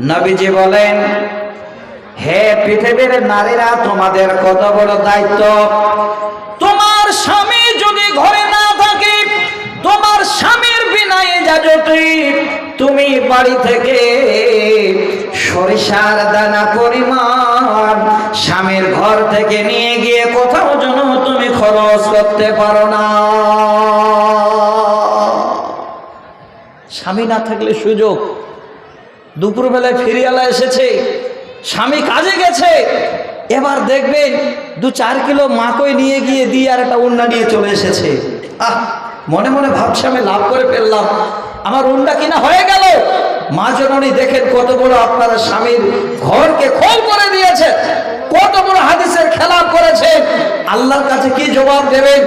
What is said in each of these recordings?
নবীজি বলেন, হে পৃথিবীর নারীরা, তোমাদের কত বড় দায়িত্ব? তোমার স্বামী যদি ঘরে না থাকে, তোমার স্বামীর বিনা ইজাজতে তুমি বাড়ি থেকে সরিষার দানা পরিমাণ স্বামীর ঘর থেকে নিয়ে গিয়ে কোথাও যেন তুমি খরচ করতে পারো না। স্বামী না থাকলে সুযোগ দুপুরবেলায় ফিরিয়ালা এসেছে, স্বামী কাজে গেছে। এবার দেখবেন দু চার কিলো মাকই নিয়ে গিয়ে দিয়ে আর একটা উন্না নিয়ে চলে এসেছে। আহ, মনে মনে ভাবছি আমি লাভ করে ফেললাম। আমার উন্ডা কিনা হয়ে গেল। মা জননী দেখেন কত বড় আপনারা স্বামীর ঘরকে খোল করে দিয়েছে, কত বড় হাদিসের খেলাপ করেছে। আল্লাহর কাছে কি জবাব দেবেন?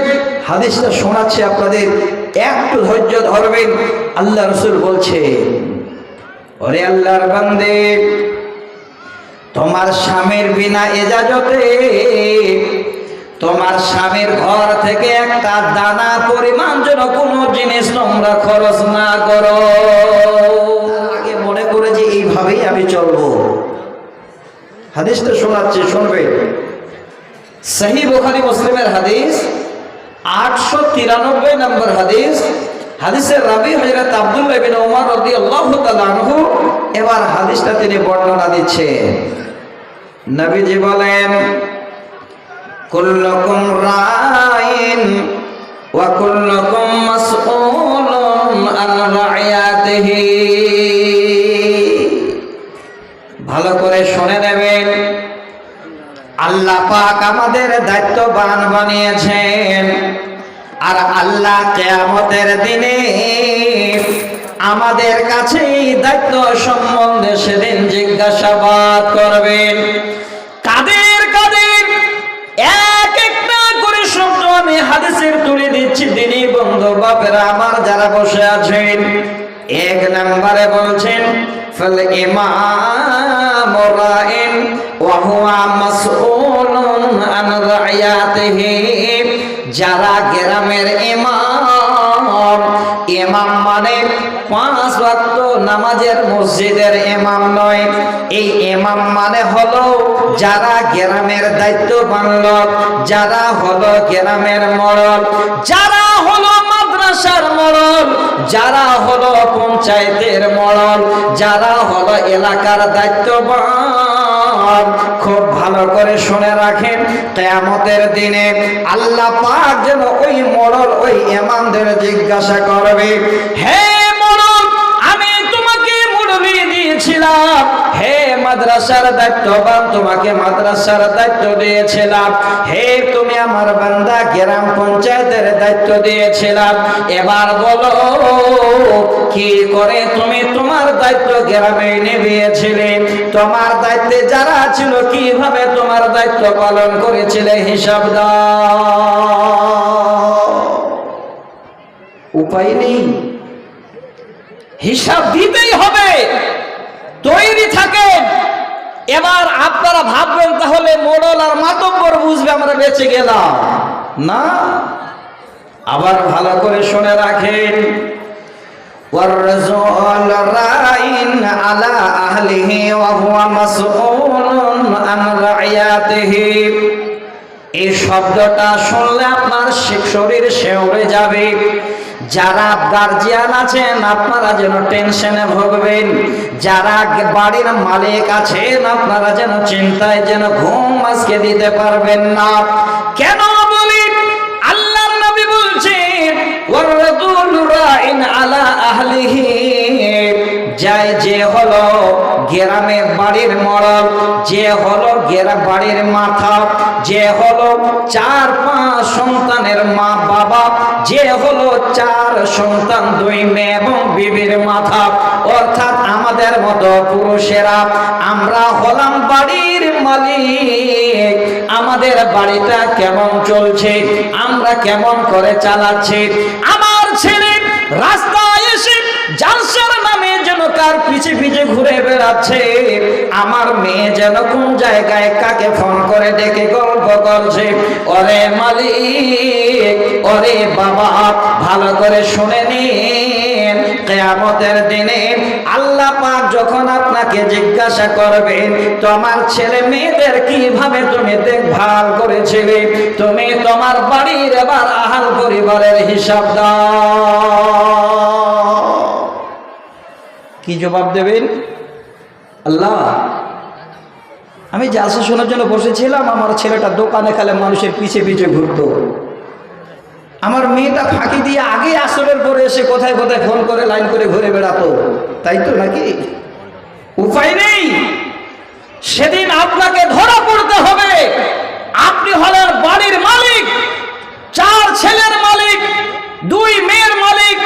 হাদিসটা শোনাচ্ছে আপনাদের, একটু ধৈর্য ধরবেন। আল্লাহ রসুল বলছে ওরে আল্লাহর বান্দে, তোমার স্বামীর বিনা এজাজতে তোমার স্বামীর ঘর থেকে একটা দানা পরিমাণ যেন কোনো জিনিস তোমরা খরচ না করো। আগে মনে করে যে এইভাবেই আমি চলবো। হাদিসটা শোনাচ্ছি, শুনবে? সহি বুখারী মুসলিমের হাদিস, আটশো তিরানব্বই নম্বর হাদিস হাদিসের রাবি হজরত আব্দুল্লাহ বিন ওমর রাদিয়াল্লাহু তাআলা আনহু এবার হাদিসটা তিনি বর্ণনা দিচ্ছেন নবীজি বলেন, কুল্লুকুম রাইন ওয়া কুল্লুকুম আন রাইয়াতিহি। ভালো করে শুনে নেবেন, আল্লাহ পাক আমাদের দায়িত্ববান বানিয়েছেন। আর আল্লাহ কেয়ামতের দিনে আমাদের কাছে দায়িত্ব সম্বন্ধে সেদিন জিজ্ঞাসাবাদ করবেন। কাদের কাদের? এক একটা করে শব্দ আমি হাদিসের তুলে দিচ্ছি। দিনী বন্ধু, বাপেরা আমার যারা বসে আছেন, এক নম্বরে বলছেন, ফল ইমাম রাইন ওয়া হুয়া নামাজের মসজিদের ইমাম নয়। এই ইমাম মানে হলো যারা গ্রামের দায়িত্ববান লোক যারা হলো গ্রামের মরল যারা হলো মাদ্রাসার মরল যারা হলো পঞ্চায়েতের মরল যারা হলো এলাকার দায়িত্ববান। খুব ভালো করে শুনে রাখেন, কেয়ামতের দিনে আল্লাহ পাক যেন ওই মরল ওই ইমামদের জিজ্ঞাসা করবে, হে মাদ্রাসার দায়িত্ববান তোমাকে মাদ্রাসার দায়িত্ব দিয়েছিলাম। হে, তুমি আমার বান্দা, গ্রাম পঞ্চায়েতের দায়িত্ব দিয়েছিলাম। এবার বলো, কি করে তুমি তোমার দায়িত্ব গ্রামে নিভিয়েছিলে? তোমার দায়িত্বে যারা ছিল, কীভাবে তোমার দায়িত্ব পালন করেছিলে? হিসাব উপায় নেই। হিসাব দিতেই হবে। তৈরি থাকেন। এবার আপনারা ভাববেন তাহলে মোড়ল আর মাতব্বর বুঝবে আমরা বেঁচে গেলাম না আবার ভালো করে শুনে রাখেন والرسول راين على أهله وهو مسؤول عن رعيته এই শব্দটা শুনলে আপনার শি- শরীর শেওড়ে যাবে যারা গার্জিয়ান আছেন, আপনারা যেন টেনশনে ভোগবেন। যারা বাড়ির মালিক আছেন, আপনারা যেন চিন্তায় যেন ঘুম আজকে দিতে পারবেন না। কেন বলি? আল্লাহর নবী বলছেন আলা যে হলো গ্রামে বাড়ির মরল, যে হলো গেরা বাড়ির মাথা যে হলো চার পাঁচ সন্তানের মা বাবা, যে হলো চার সন্তান, দুই মেয়ে এবং বিবির মাথা। অর্থাৎ আমাদের মতো পুরুষেরা আমরা হলাম বাড়ির মালিক। আমাদের বাড়িটা কেমন চলছে? আমরা কেমন করে চালাচ্ছি? আমার ছেলে রাস্তায় এসে জালসার কার পিছে পিছে ঘুরে বেড়াচ্ছে। আমার মেয়ে যেন কোন জায়গায় কাকে ফোন করে ডেকে গল্প করছে। ওরে মালিক, ওরে বাবা, ভালো করে শুনে নিন। কেয়ামতের দিনে আল্লাহ পাক যখন আপনাকে জিজ্ঞাসা করবেন তোমার ছেলে মেয়েদের কীভাবে তুমি দেখভাল করেছিলে? তুমি তোমার বাড়ির এবার আহাল পরিবারের হিসাব দাও। কি জবাব দেবেন? আল্লাহ, আমি জালসা শোনার জন্য বসেছিলাম, আমার ছেলেটা দোকানে খেলে মানুষের পিছে পিছে ঘুরতো। আমার মেয়েটা ফাঁকি দিয়ে আগে আসরের পরে এসে কোথায় কোথায় ফোন করে, লাইন করে ঘুরে বেড়াতো। তাই তো নাকি? উপায় নেই। সেদিন আপনাকে ধরা পড়তে হবে। আপনি হলেন বাড়ির মালিক, চার ছেলের মালিক, দুই মেয়ের মালিক,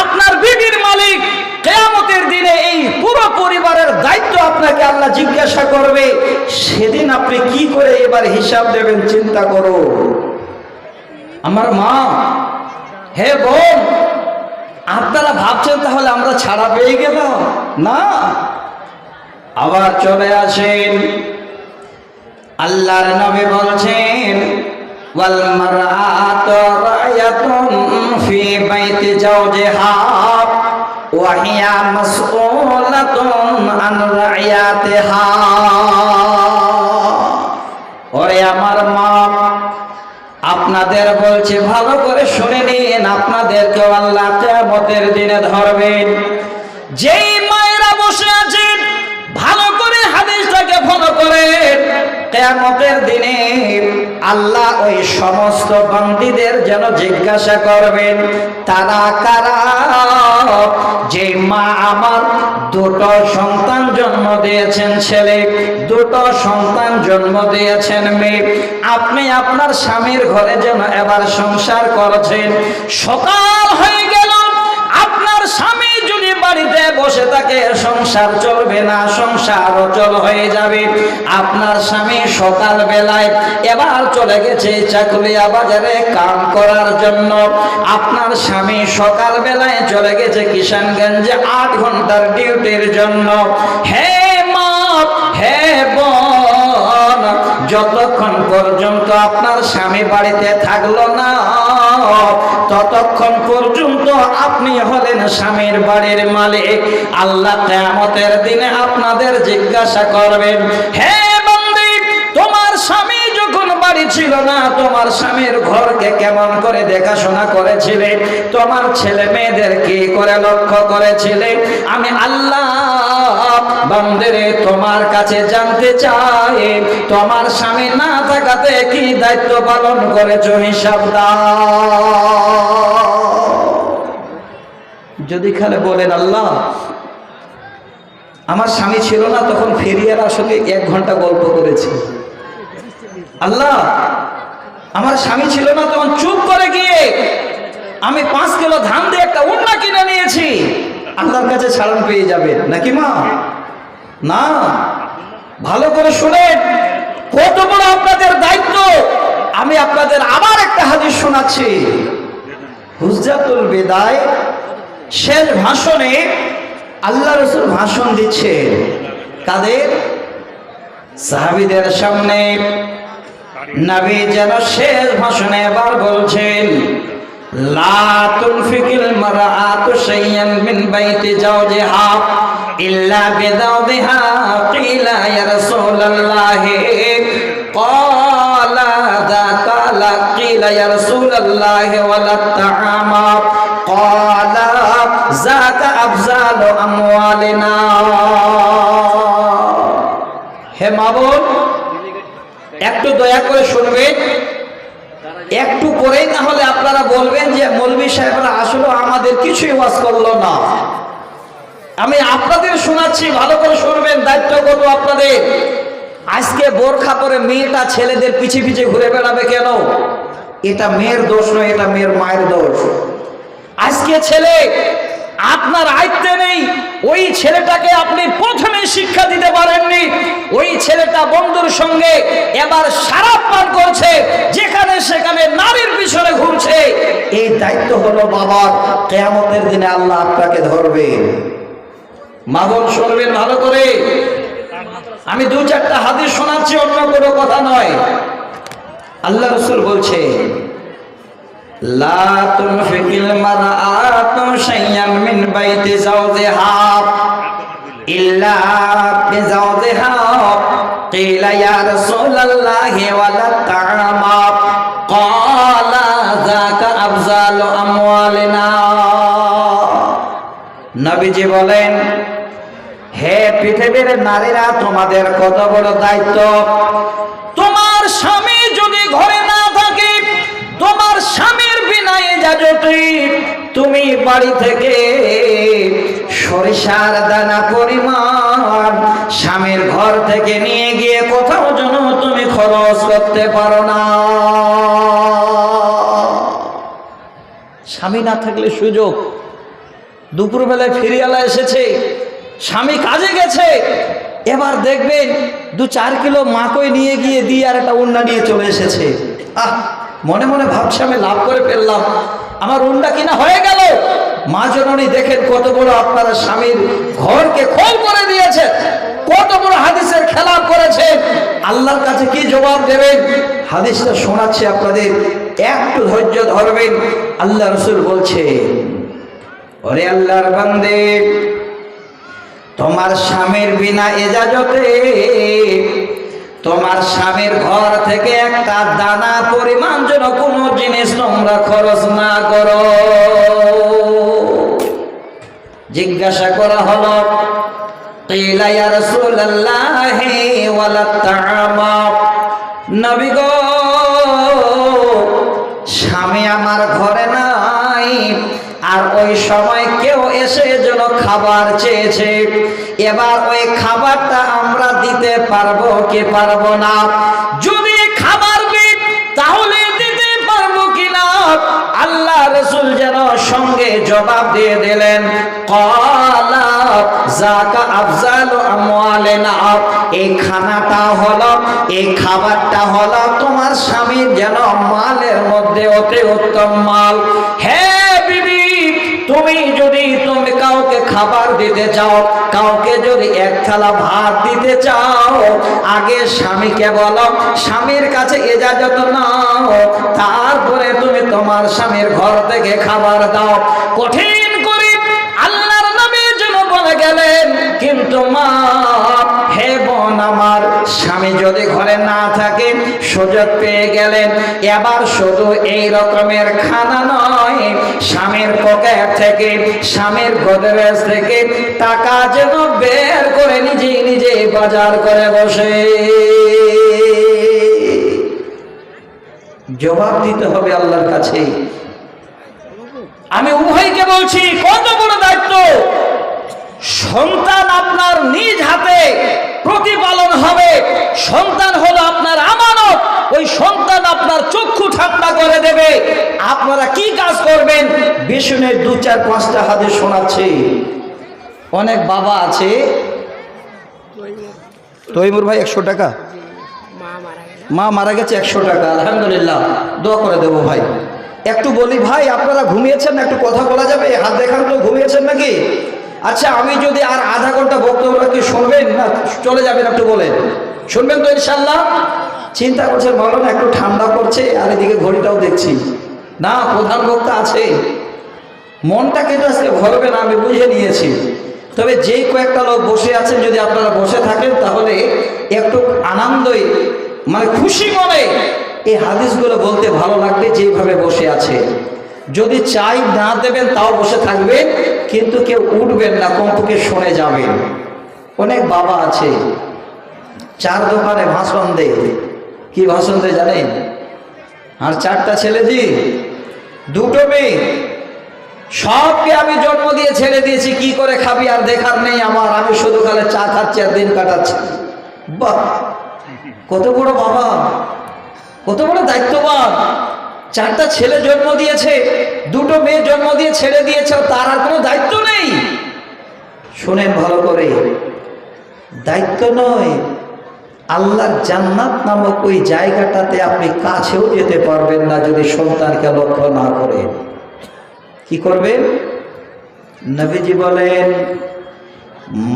আপনার বিবির মালিক কেয়ামতের দিনে এই পুরো পরিবারের দায়িত্ব আপনাকে আল্লাহ জিজ্ঞাসা করবে সেদিন আপনি কি করে এবার হিসাব দেবেন চিন্তা করো। আমার মা, হে বোন, আপনারা ভাবছেন তাহলে আমরা ছাড়া পেয়ে গেলাম? না। আবার চলে আসেন। আল্লাহর নবী বলছেন ওয়াল মারআতু রায়াতুন ফি বাইতি ওয়া আমার মা। আপনাদের বলছে, ভালো করে শুনে নিন আপনাদেরকে আল্লাহ কেমতের দিনে ধরবেন। যেই মায়েরা বসে আছেন, ভালো করে হাদিসটাকে ফলো করেন। কিয়ামতের দিনে আল্লাহ ওই সমস্ত বান্দীদের যেন জিজ্ঞাসা করবেন, তারা কারা? যে মা আমার দুটো সন্তান জন্ম দিয়েছেন ছেলে, দুটো সন্তান জন্ম দিয়েছেন মেয়ে। আপনি আপনার স্বামীর ঘরে যেন এবার সংসার করছেন। সকাল হয়ে গেল বাড়িতে বসে থাকে, সংসার চলবে না, সংসার অচল হয়ে যাবে। আপনার স্বামী সকাল বেলায় এবার চলে গেছে চাকুলিয়া বাজারে কাম করার জন্য। আপনার স্বামী সকাল বেলায় চলে গেছে কিষানগঞ্জে আট ঘণ্টার ডিউটির জন্য। হে মা, হে বোন, যতক্ষণ পর্যন্ত আপনার স্বামী বাড়িতে থাকল না ততক্ষণ পর্যন্ত আপনি হলেন স্বামীর বাড়ির মালিক। আল্লাহ কেয়ামতের দিনে আপনাদের জিজ্ঞাসা করবেন হে বাড়ি ছিল না, তোমার স্বামীর ঘরকে কেমন করে দেখাশোনা করেছিলে? তোমার ছেলে মেয়েদের কি করে লক্ষ্য করেছিলে? আমি আল্লাহ তোমার কাছে জানতে চাই, তোমার স্বামী না থাকাতে কি দায়িত্ব পালন করেছ হিসাব যদি খালে বলেন, আল্লাহ, আমার স্বামী ছিল না, তখন ফেরিয়ার আসলে এক ঘণ্টা গল্প করেছি। আল্লাহ, আমার স্বামী ছিল না, তখন চুপ করে গিয়ে আমি পাঁচ কিলো ধান দিয়ে একটা উন্না কিনে নিয়েছি। আল্লাহর কাছে ছাড়ন পেয়ে যাবে। নাকি মা? না। ভালো করে শুনেন কত বড় আপনাদের দায়িত্ব। আমি আপনাদের আবার একটা হাদিস শোনাচ্ছি। হুজজাতুল বেদায় শেষ ভাষণে আল্লাহ রসুল ভাষণ দিচ্ছেন। কাদের? সাহাবিদের সামনে নবী যেন শেষ ভাষণে এবার বলছেন, লা তুনফিকিল মারআতু শাইয়ান মিন বাইতি জাওজিহা ইল্লা বিদাউদিহা কিলা ইয়া রাসূলুল্লাহ ক্বালা যাকা লা কিলা ইয়া রাসূলুল্লাহ ওয়ালা তাআমা ক্বালা যাকা আফজালু আমওয়ালিনা। হে মাবুদ একটু দয়া করে শুনবেন। একটু করেই না হলে আপনারা বলবেন যে মৌলবী সাহেবরা আসলে আমাদের কিছুই ওয়াজ করল না। আমি আপনাদের শোনাচ্ছি, ভালো করে শুনবেন, দায়িত্ব করব আপনাদের। আজকে বোরখা পরে মেয়েটা ছেলেদের পিছে পিছে ঘুরে বেড়াবে কেন? এটা মেয়ের দোষ নয়, এটা মেয়ের মায়ের দোষ। আজকে ছেলে, আপনার আয়ত্তে নেই, ওই ছেলেটাকে আপনি প্রথমে শিক্ষা দিতে পারেননি। একটা বন্ধুর সঙ্গে এবার সারা পান করছে, যেখানে সেখানে নারীর পিছনে ঘুরছে। এই দায়িত্ব হলো বাবার। কেমনের দিনে আল্লাহ আপনাকে ধরবে। মাগল শুনবেন ভালো করে। আমি দু চারটা হাদিস শোনাচ্ছি, অন্য কোনো কথা নয়। আল্লাহ রসুল বলছে মিন বাইতি ইল্লা قيل يا رسول الله ولا الطعام قال ذاك أفضل أموالنا নবীজি বলেন হে পৃথিবীর নারীরা তোমাদের কত বড় দায়িত্ব তোমার স্বামী যদি ঘরে না থাকে তোমার স্বামীর বিনা ইজাজতে তুমি বাড়ি থেকে সরিষার দানা পরিমাণ স্বামীর ঘর থেকে নিয়ে গিয়ে কোথাও যেন তুমি খরচ করতে পারো না। স্বামী না থাকলে সুযোগ। দুপুরবেলায় ফিরিয়ালা এসেছে। স্বামী কাজে গেছে। এবার দেখবেন দু চার কিলো মাকই নিয়ে গিয়ে দিয়ে আর একটা উন্ডা নিয়ে চলে এসেছে। আহ, মনে মনে ভাবছি আমি লাভ করে ফেললাম। আমার উন্ডা কিনা হয়ে গেল। মা জননী, দেখেন কত বড় আপনারা স্বামীর ঘরকে খোল করে দিয়েছে, কত বড় হাদিসের খেলাপ করেছে। আল্লাহর কাছে কি জবাব দেবেন? হাদিসটা শোনাচ্ছে আপনাদের, একটু ধৈর্য ধরবেন। আল্লাহ রসুল বলছে, ওরে আল্লাহর বান্দে, তোমার স্বামীর বিনা এজাজতে তোমার স্বামীর ঘর থেকে একটা দানা পরিমাণ যেন কোনো জিনিস তোমরা খরচ না করো। জিজ্ঞাসা করা হলো স্বামী আমার ঘরে নাই, আর ওই সময় কেউ এসে যেন খাবার চেয়েছে, এবার ওই খাবারটা আমরা দিতে পারব কি পারব না? জবাব দিয়ে দিলেন খাবার দিতে চাও, কাউকে যদি এক থালা ভাত দিতে চাও, আগে স্বামীকে বলো, স্বামীর কাছে এজাজত নাও, তারপরে তুমি তোমার স্বামীর ঘর থেকে খাবার দাও। কঠিন করে আল্লাহর নামে যেন বলে গেলেন, কিন্তু মা, হে বোন আমার, স্বামী যদি ঘরে না থাকে, সুযোগ পেয়ে গেলেন। এবার শুধু এই রকমের খানা নয়, স্বামীর পকেট থেকে, স্বামীর গোদরেজ থেকে টাকা যেন বের করে নিজেই নিজেই বাজার করে বসে। জবাব দিতে হবে আল্লাহর কাছে। আমি উভয়কে বলছি, কত বড় দায়িত্ব? সন্তান আপনার নিজ হাতে প্রতিপালন হবে। সন্তান হলো আপনার আমানত। ওই সন্তান আপনার চক্ষু ঠান্ডা করে দেবে। আপনারা কি কাজ করবেন? বিষ্ণুর দু চার পাঁচটা হাতে শোনাচ্ছে। অনেক বাবা আছে। তৈমুর ভাই একশো টাকা? মা মারা গেছে একশো টাকা, আলহামদুলিল্লাহ, দোয়া করে দেবো ভাই। একটু বলি, ভাই, আপনারা ঘুমিয়েছেন একটু কথা বলা যাবে? হাত দেখান তো ঘুমিয়েছেন নাকি? আচ্ছা আমি যদি আর আধা ঘণ্টা বক্তব্য রাখি শুনবেন? না, চলে যাবেন একটু বলেন শুনবেন তো ইনশাল্লাহ চিন্তা করছেন ভালো না, একটু ঠান্ডা করছে আর এদিকে ঘড়িটাও দেখছি। না, প্রধান বক্তা আছে। মনটা কিন্তু আজকে ভরবে না, আমি বুঝে নিয়েছি। তবে যেই কয়েকটা লোক বসে আছেন, যদি আপনারা বসে থাকেন, তাহলে একটু আনন্দই মানে খুশি মনে। এই হাদিসগুলো বলতে ভালো লাগবে যেভাবে বসে আছে। যদি চাই না দেবেন, তাও বসে থাকবেন, কিন্তু কেউ উঠবেন না, কমপক্ষে শুনে যাবেন। অনেক বাবা আছে, চার দোকানে ভাষণ দেয়। কি ভাষণ দেয় জানেন? আর চারটা ছেলে দি দুটো মেয়ে। সবকে আমি জন্ম দিয়ে ছেড়ে দিয়েছি, কি করে খাবি আর দেখার নেই আমার। আমি শুধু খালে চা খাচ্ছি আর দিন কাটাচ্ছি। বাহ! কত বড় বাবা, কত বড় দায়িত্ববান। চারটা ছেলে জন্ম দিয়েছে, দুটো মেয়ে জন্ম দিয়ে ছেড়ে দিয়েছে তার আর কোনো দায়িত্ব নেই। শোনেন ভালো করে, দায়িত্ব নয়, আল্লাহর জান্নাত নামক ওই জায়গাটাতে আপনি কাছেও যেতে পারবেন না যদি সন্তানকে লক্ষ্য না করেন। কি করবেন? নবীজি বলেন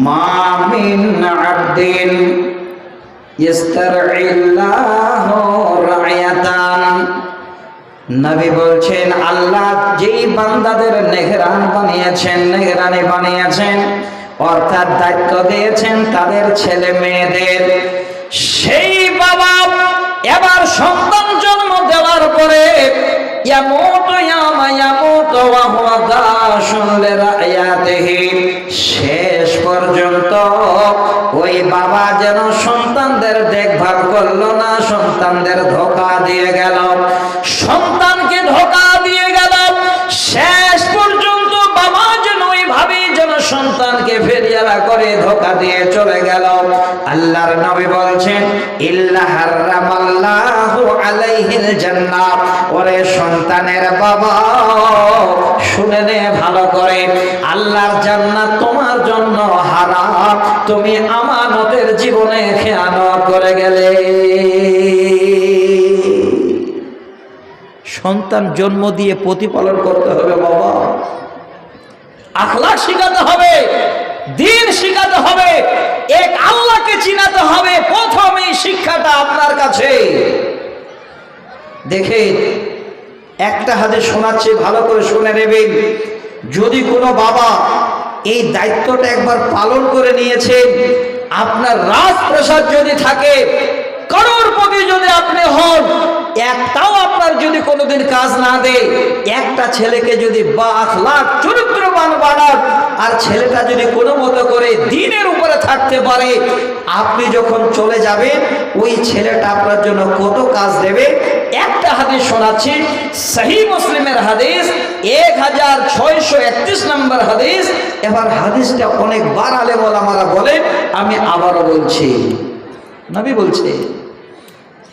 মামিন ইস্তারইল্লাহু রায়াতান নবী বলছেন, আল্লাহ যেই বান্দাদের নেহরান বানিয়েছেন, নেহরানি বানিয়েছেন, অর্থাৎ দায়িত্ব দিয়েছেন তাদের ছেলে মেয়েদের। সেই বাবা এবার সন্তান জন্ম দেওয়ার পরে শেষ পর্যন্ত ওই বাবা যেন সন্তানদের দেখভাল করল না, সন্তানদের ধোকা দিয়ে গেল। সন্তানকে ধোকা দিয়ে গেল। শেষ পর্যন্ত বাবা যেন ওইভাবেই যেন সন্তানকে ফেরিয়ালা করে ধোকা দিয়ে চলে গেল। আল্লাহর নবী বলছেন ওরে সন্তানের বাবা, শুনে নে ভালো করে। আল্লাহর জান্নাত তোমার জন্য তুমি আমানতের জীবনে খেয়ানত করে গেলে। সন্তান জন্ম দিয়ে প্রতিপালন করতে হবে বাবা। আখলাক শিখাতে হবে, দিন শিখাতে হবে, এক আল্লাহকে চিনাতে হবে প্রথম এই শিক্ষাটা আপনার কাছে। দেখে একটা হাতে শোনাচ্ছে, ভালো করে শুনে নেবেন। যদি কোনো বাবা এই দায়িত্বটা একবার পালন করে নিয়েছেন। আপনার রাজপ্রসাদ যদি থাকে করোড়পতি যদি আপনি হন, একটাও আপনার যদি কোনোদিন কাজ না দেয়, একটা ছেলেকে যদি বা লাখ চরিত্রবান বানান, আর ছেলেটা যদি কোনো মতো করে দিনের উপরে থাকতে পারে, আপনি যখন চলে যাবেন, ওই ছেলেটা আপনার জন্য কত কাজ দেবে? একটা হাদিস শোনাচ্ছি, সহি মুসলিমের হাদিস, এক হাজার ছয়শো একত্রিশ নম্বর হাদিস। এবার হাদিসটা অনেকবার আলে বলামারা বলে, আমি আবারও বলছি। নবী বলছে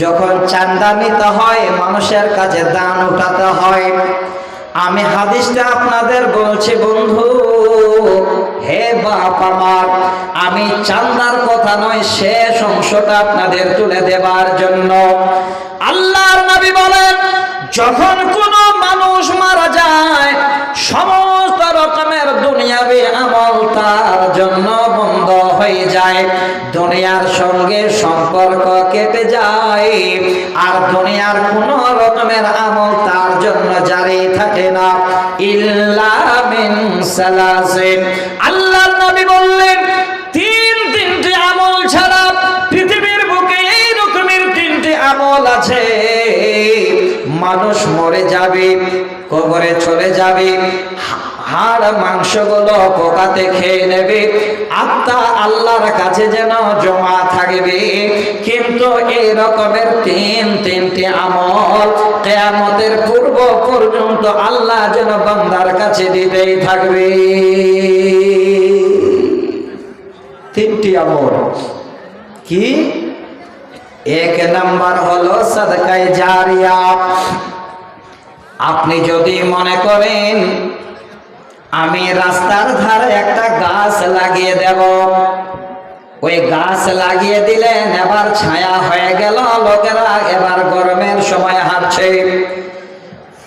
যখন চান্দা নিতে হয়, মানুষের কাছে দান উঠাতে হয়। আমি হাদিসটা আপনাদের বলছি, বন্ধু, হে বাপ আমার, আমি চান্দার কথা নয়, শেষ অংশটা আপনাদের তুলে দেবার জন্য। আল্লাহর নবী বলেন, যখন কোনো মানুষ মারা যায়, সমস্ত রকমের দুনিয়াবি আমল তার জন্য বন্ধ হয়ে যায়। দুনিয়ার সঙ্গে সম্পর্ক কেটে যায়। আর দুনিয়ার কোন রকমের আমল তার জন্য জারি থাকে না। ইল্লা মিন সালাসিন। আল্লাহর নবী বললেন, তিন তিনটি আমল ছাড়া পৃথিবীর বুকে এই রকমের তিনটি আমল আছে। মানুষ মরে যাবে, কবরে চলে যাবে হাড় মাংসগুলো পোকাতে খেয়ে নেবে? আত্মা আল্লাহর কাছে যেন জমা থাকবে। কিন্তু এই রকমের তিন তিনটি আমল কেয়ামতের পূর্ব পর্যন্ত আল্লাহ যেন বান্দার কাছে দিতেই থাকবে। তিনটি আমল। কি? এক নাম্বার হলো সাদকায় জারিয়া। আপনি যদি মনে করেন আমি রাস্তার ধারে একটা গাছ লাগিয়ে দেব। ওই গাছ লাগিয়ে দিলেন, এবার ছায়া হয়ে গেল লোকেরা, এবার গরমের সময় হাঁটছে।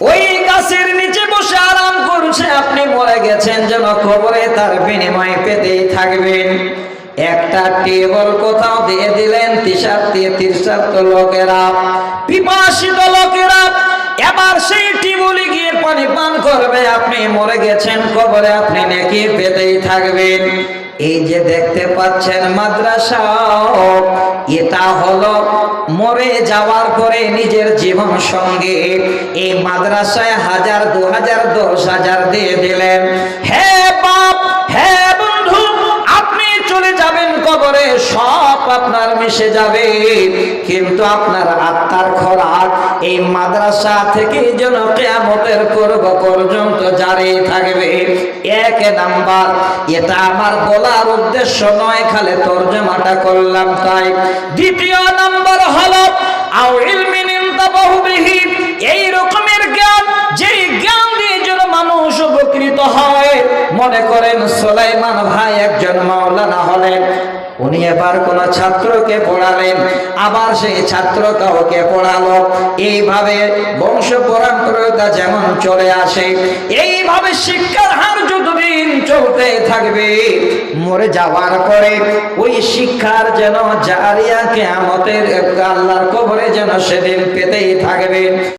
ওই গাছের নিচে বসে আরাম করছে, আপনি মরে গেছেন যেন খবরে তার বিনিময় পেতেই থাকবেন। একটা টেবল কোথাও দিয়ে দিলেন তৃষার্থ তৃষার্থ লোকেরা। পিপাসিত পানি পান করবে, আপনি মরে গেছেন, কবরে আপনি নাকি পেতেই থাকবেন। এই যে দেখতে পাচ্ছেন মাদ্রাসা, এটা হলো মরে যাওয়ার পরে নিজের জীবন সঙ্গে। এই মাদ্রাসায় হাজার, দু হাজার, দশ হাজার দিয়ে দিলেন। হে আপনার মিশে যাবে। কিন্তু আপনার আত্মার খোরাক এই মাদ্রাসা থেকে যেন কেয়ামতের পূর্ব পর্যন্ত জারি থাকবে। এক নাম্বার, এটা আমার বলার উদ্দেশ্য নয়, খালে তর্জমাটা করলাম তাই। দ্বিতীয় নাম্বার হলো এই রকমের জ্ঞান, যেই জ্ঞান দিয়ে যেন মানুষ উপকৃত হয়। মনে করেন সোলাইমান ভাই একজন মাওলানা হলেন উনি এবার কোন ছাত্রকে পড়ালেন, আবার সেই ছাত্র কাউকে পড়ালো। এইভাবে বংশ পরম্পরা যেমন চলে আসে, এইভাবে শিক্ষার হার যতদিন চলতে থাকবে, মরে যাওয়ার পরে ওই শিক্ষার যেন জারিয়া কেয়ামতের আল্লাহর কবরে যেন সেদিন পেতেই থাকবে।